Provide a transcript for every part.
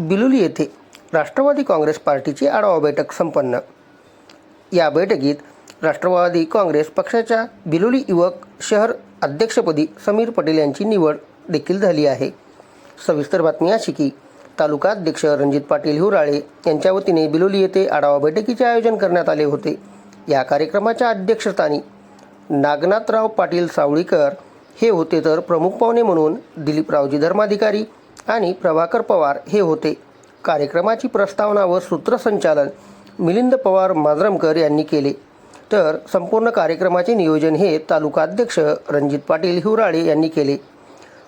बिलोली येथे राष्ट्रवादी काँग्रेस पार्टीची आढावा बैठक संपन्न. या बैठकीत राष्ट्रवादी काँग्रेस पक्षाच्या बिलोली युवक शहर अध्यक्षपदी समीर पटेल यांची निवड देखील झाली आहे. सविस्तर बातमी अशी की तालुका अध्यक्ष रणजित पाटील हिवराळे यांच्या वतीने बिलोली येथे आढावा बैठकीचे आयोजन करण्यात आले होते. या कार्यक्रमाच्या अध्यक्षस्थानी नागनाथराव पाटील सावळीकर. हे होते तर प्रमुख पाहुणे म्हणून दिलीपरावजी धर्माधिकारी आणि प्रभाकर पवार हे होते. कार्यक्रमाची प्रस्तावना व सूत्रसंचालन मिलिंद पवार माजरमकर यांनी केले. तर संपूर्ण कार्यक्रमाचे नियोजन हे तालुकाध्यक्ष रणजित पाटील हिवराळे यांनी केले.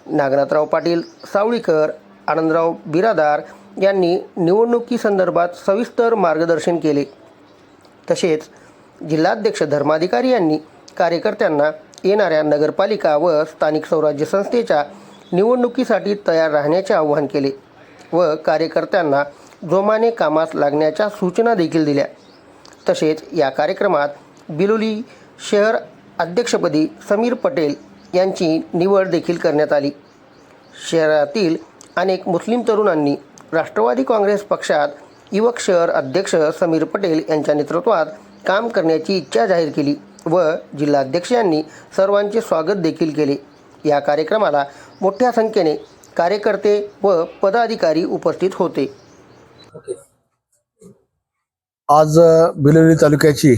नागनाथराव पाटील सावळीकर आनंदराव बिरादार यांनी निवडणुकीसंदर्भात सविस्तर मार्गदर्शन केले. तसेच जिल्हाध्यक्ष धर्माधिकारी यांनी कार्यकर्त्यांना येणाऱ्या नगरपालिका व स्थानिक स्वराज्य संस्थेच्या निवडणुकीसाठी तयार राहण्याचे आवाहन केले व कार्यकर्त्यांना जोमाने कामास लागण्याच्या सूचना देखील दिल्या. तसेच या कार्यक्रमात बिलोली शहर अध्यक्षपदी समीर पटेल यांची निवड देखील करण्यात आली. शहरातील अनेक मुस्लिम तरुणांनी राष्ट्रवादी काँग्रेस पक्षात युवक शहर अध्यक्ष समीर पटेल यांच्या नेतृत्वात काम करण्याची इच्छा जाहीर केली व जिल्हाध्यक्ष यांनी सर्वांचे स्वागत देखील केले. या कार्यक्रमाला मोठ्या संख्येने कार्यकर्ते व पदाधिकारी उपस्थित होते. आज बिलोली तालुक्याची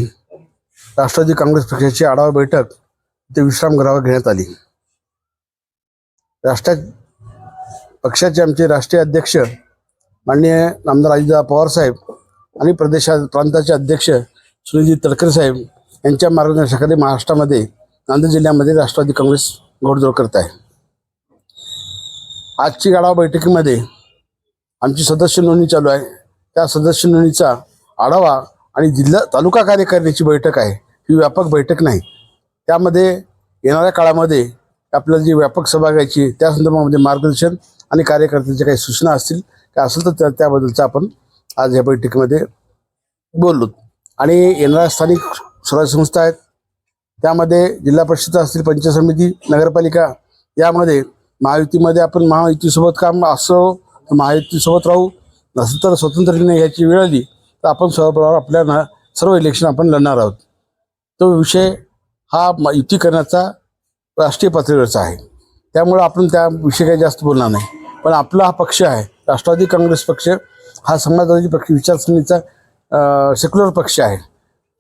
राष्ट्रवादी काँग्रेस पक्षाची आढावा बैठक ते विश्रामगृहावर घेण्यात आली. राष्ट्र पक्षाचे आमचे राष्ट्रीय अध्यक्ष माननीय नामदार अजितदादा पवार साहेब आणि प्रदेशा प्रांताचे अध्यक्ष सुनीलजी तडकरे साहेब यांच्या मार्गदर्शनाखाली महाराष्ट्रामध्ये नांदेड जिल्ह्यामध्ये राष्ट्रवादी काँग्रेस घोडदौड करत आहे. आजची आढावा बैठकीमध्ये आमची सदस्य नोंदणी चालू आहे. त्या सदस्य नोंदणीचा आढावा आणि जिल्हा तालुका कार्यकारिणीची बैठक आहे. ही व्यापक बैठक नाही. त्यामध्ये येणाऱ्या काळामध्ये आपल्याला जी व्यापक सभा घ्यायची त्या संदर्भामध्ये मार्गदर्शन आणि कार्यकर्त्यांच्या काही सूचना असतील काय असेल तर त्या त्याबद्दलचं आपण आज या बैठकीमध्ये बोललो. आणि येणाऱ्या स्थानिक स्वराज्य संस्था आहेत. त्यामध्ये जिल्हा परिषद असतील पंचायत समिती नगरपालिका यामध्ये महायुतीमध्ये आपण महायुतीसोबत काम असो महायुतीसोबत राहू नसेल तर स्वतंत्र निर्णय घ्यायची वेळ आली तर आपण सर्वप्रथम आपल्याला सर्व इलेक्शन आपण लढणार आहोत. तो विषय हा म- युती करण्याचा राष्ट्रीय पातळीवरचा आहे. त्यामुळं आपण त्या विषयी काही जास्त बोलणार नाही. पण आपला हा पक्ष आहे राष्ट्रवादी काँग्रेस पक्ष हा समाजवादी पक्ष विचारसरणीचा सेक्युलर पक्ष आहे.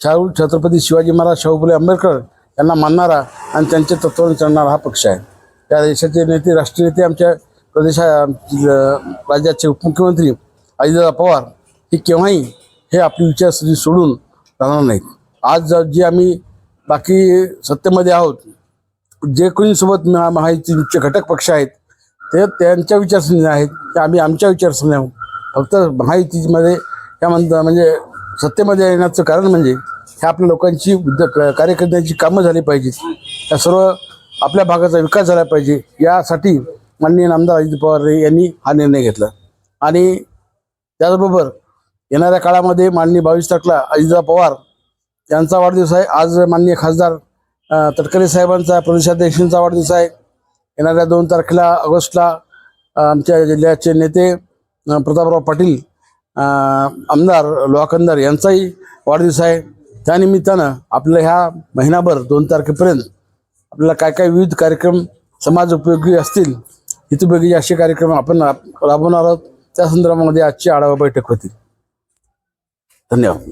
शाहू छत्रपती शिवाजी महाराज शाहू फुले आंबेडकर यांना मानणारा आणि त्यांच्या तत्वाने चालणारा हा पक्ष आहे. त्या देशाचे नेते राष्ट्रीय नेते आमच्या प्रदेशा राज्याचे उपमुख्यमंत्री अजितदादा पवार हे केव्हाही हे आपली विचारसरणी सोडून राहणार नाहीत. आज जे आम्ही बाकी सत्तेमध्ये आहोत जे कोणीसोबत महायुतीचे घटक पक्ष आहेत ते त्यांच्या विचारसरणी आहेत ते आम्ही आमच्या विचारसरणी आहोत. फक्त महायुतीमध्ये त्या म्हणता म्हणजे सत्तेमध्ये येण्याचं कारण म्हणजे ह्या आपल्या लोकांची कार्य कार्यकर्त्यांची कामं झाली पाहिजेत. त्या सर्व आपल्या भागाचा विकास झाला पाहिजे यासाठी माननीय नामदार अजित पवार यांनी हा निर्णय घेतला. आणि त्याचबरोबर येणाऱ्या काळामध्ये माननीय बावीस तारखेला अजितदादा पवार यांचा वाढदिवस आहे. आज माननीय खासदार तटकरे साहेबांचा प्रदेशाध्यक्षांचा वाढदिवस आहे. येणाऱ्या दोन तारखेला ऑगस्टला आमच्या जिल्ह्याचे नेते प्रतापराव पाटील आमदार लोहाकंदर यांचाही वाढदिवस आहे. त्यानिमित्तानं आपलं ह्या महिनाभर दोन तारखेपर्यंत आपल्याला काय काय विविध कार्यक्रम समाज उपयोगी असतील हितोपयोगी असे कार्यक्रम आपण राबवणार आहोत. त्या संदर्भामध्ये आजची आढावा बैठक होती. धन्यवाद.